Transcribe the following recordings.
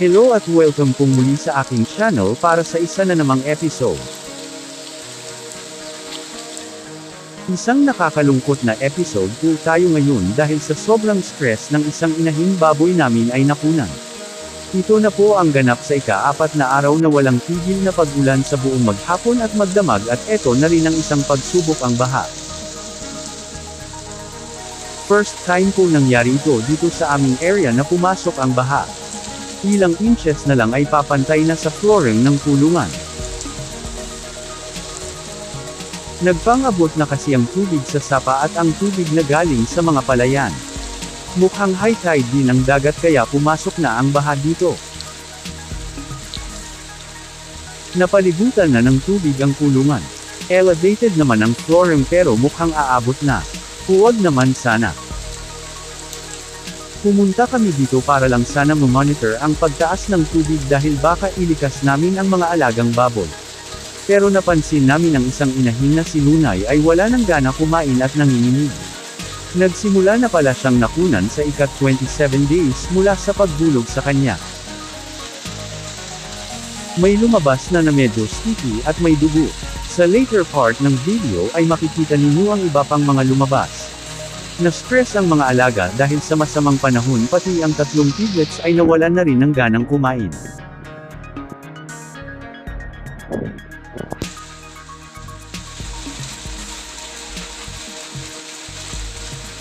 Hello at welcome pong muli sa aking channel para sa isa na namang episode. Isang nakakalungkot na episode po tayo ngayon dahil sa sobrang stress ng isang inahing baboy namin ay napunan. Ito na po ang ganap sa ika-apat na araw na walang tigil na pagulan sa buong maghapon at magdamag at eto na rin ang isang pagsubok ang baha. First time po nangyari ito dito sa aming area na pumasok ang baha. Ilang inches na lang ay papantay na sa flooring ng kulungan. Nagpangabot na kasi ang tubig sa sapa at ang tubig na galing sa mga palayan. Mukhang high tide din ang dagat kaya pumasok na ang baha dito. Napaligutan na ng tubig ang kulungan. Elevated naman ang flooring pero mukhang aabot na. Huwag naman sana. Pumunta kami dito para lang sana monitor ang pagtaas ng tubig dahil baka ilikas namin ang mga alagang baboy. Pero napansin namin ang isang inahin na si Lunay ay wala nang gana kumain at nanginginig. Nagsimula na pala siyang nakunan sa ikat-27 days mula sa pagbulog sa kanya. May lumabas na na medyo sticky at may dugo. Sa later part ng video ay makikita ninyo ang iba pang mga lumabas. Na-stress ang mga alaga dahil sa masamang panahon pati ang tatlong piglets ay nawalan na rin ng ganang kumain.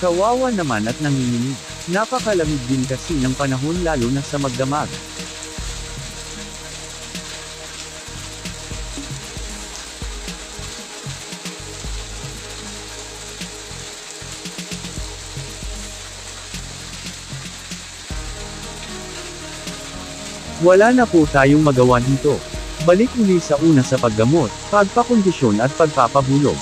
Kawawa naman at nanginginig. Napakalamig din kasi ng panahon lalo na sa magdamag. Wala na po tayong magawa dito. Balik uli sa una sa paggamot, pagpakondisyon at pagpapabulog.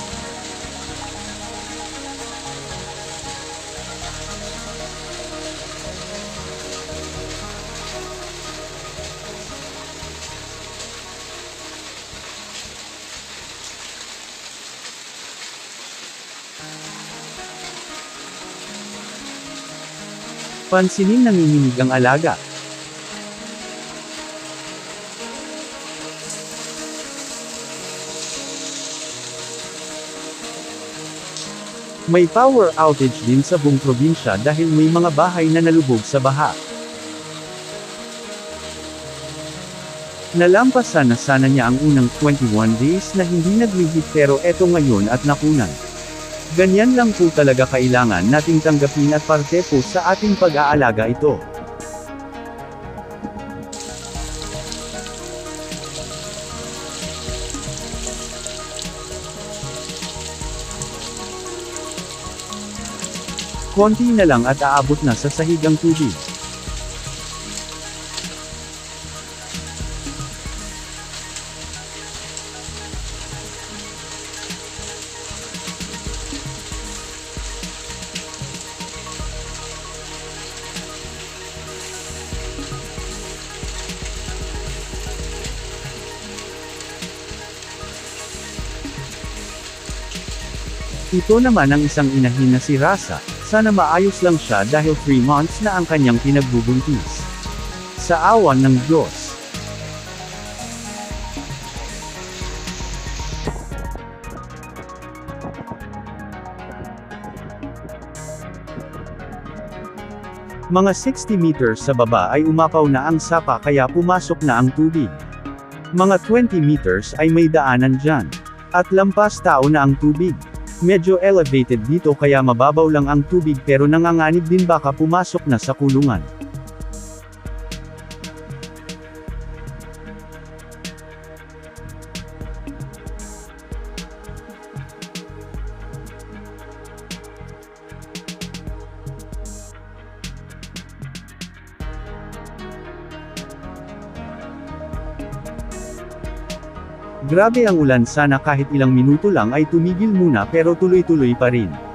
Pansinin nanginginig ang alaga. May power outage din sa buong probinsya dahil may mga bahay na nalubog sa baha. Nalampasan na sana niya ang unang 21 days na hindi naglihit pero eto ngayon at nakunan. Ganyan lang po talaga kailangan nating tanggapin at parte po sa ating pag-aalaga ito. Konti na lang at aabot na sa sahigang tubig. Ito naman ang isang inahin na si Rasa, sana maayos lang siya dahil 3 months na ang kanyang pinagbubuntis. Sa awan ng Diyos. Mga 60 meters sa baba ay umapaw na ang sapa kaya pumasok na ang tubig. Mga 20 meters ay may daanan dyan. At lampas tao na ang tubig. Medyo elevated dito kaya mababaw lang ang tubig pero nanganganib din baka pumasok na sa kulungan. Grabe ang ulan sana kahit ilang minuto lang ay tumigil muna pero tuloy-tuloy pa rin.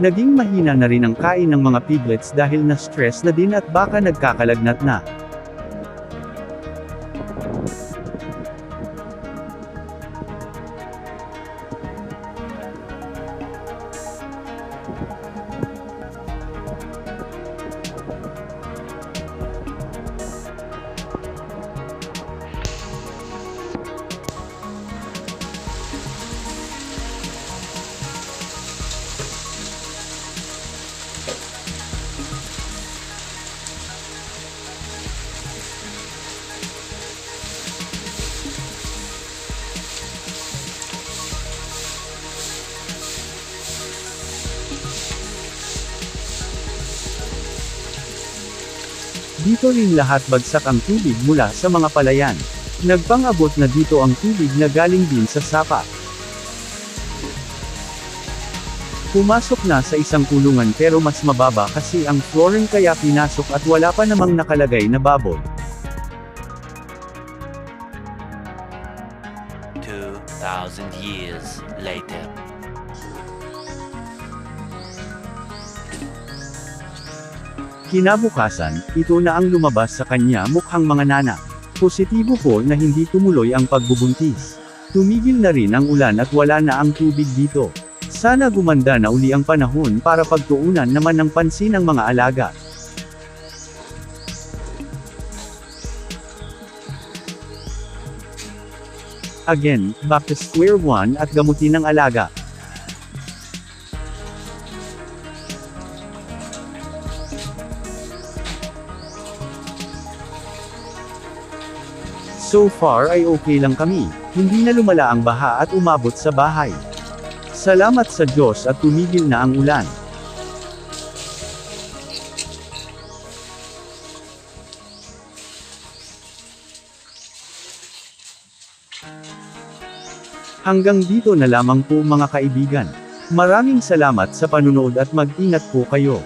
Naging mahina na rin ang kain ng mga piglets dahil na stress na din at baka nagkakalagnat na. Dito rin lahat bagsak ang tubig mula sa mga palayan. Nagpang-abot na dito ang tubig na galing din sa sapa. Pumasok na sa isang kulungan pero mas mababa kasi ang flooring kaya pinasok at wala pa namang nakalagay na baboy. 2,000 years later. Kinabukasan, ito na ang lumabas sa kanya mukhang mga nana. Positibo po na hindi tumuloy ang pagbubuntis. Tumigil na rin ang ulan at wala na ang tubig dito. Sana gumanda na uli ang panahon para pagtuunan naman ng pansin ang mga alaga. Again, back to square one at gamutin ang alaga. So far ay okay lang kami, hindi na lumala ang baha at umabot sa bahay. Salamat sa Diyos at tumigil na ang ulan. Hanggang dito na lamang po mga kaibigan. Maraming salamat sa panunood at mag-ingat po kayo.